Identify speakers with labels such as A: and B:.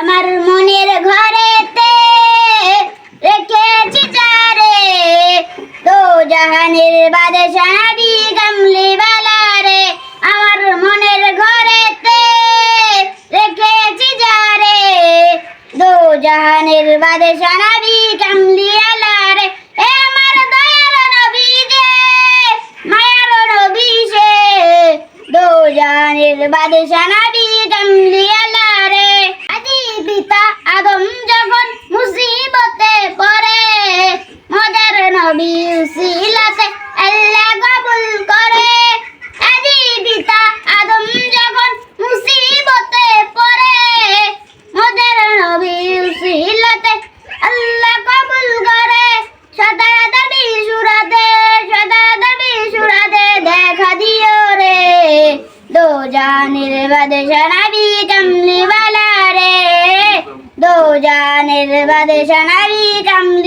A: আমার মনের ঘরেতে রেখেছি চারে তো জাহানের বাদশা নবী কামলি রে আমার মনের ঘরেতে রেখেছি যারে দো জাহানের বাদশা নবী কামলি রে এ আমার দয়ার নবী যে, মায়ার নবী সে দো জাহানের বাদশা নবী কামলি রে আদি পিতা আদম যখন মুসিবতে পড়ে মজার নবী উসিলাতে আল্লাহ কবুল করে। আদি আদম যখন মুসিবতে পড়ে মজার নবী আল্লাহ কবুল করে। সদা দাবি সুরাতে, সদা দাবি সুরাতে দেখা দিও রে। দো বাদশা নবী কামলি রে। দো জানের বাদশা নবী কামলি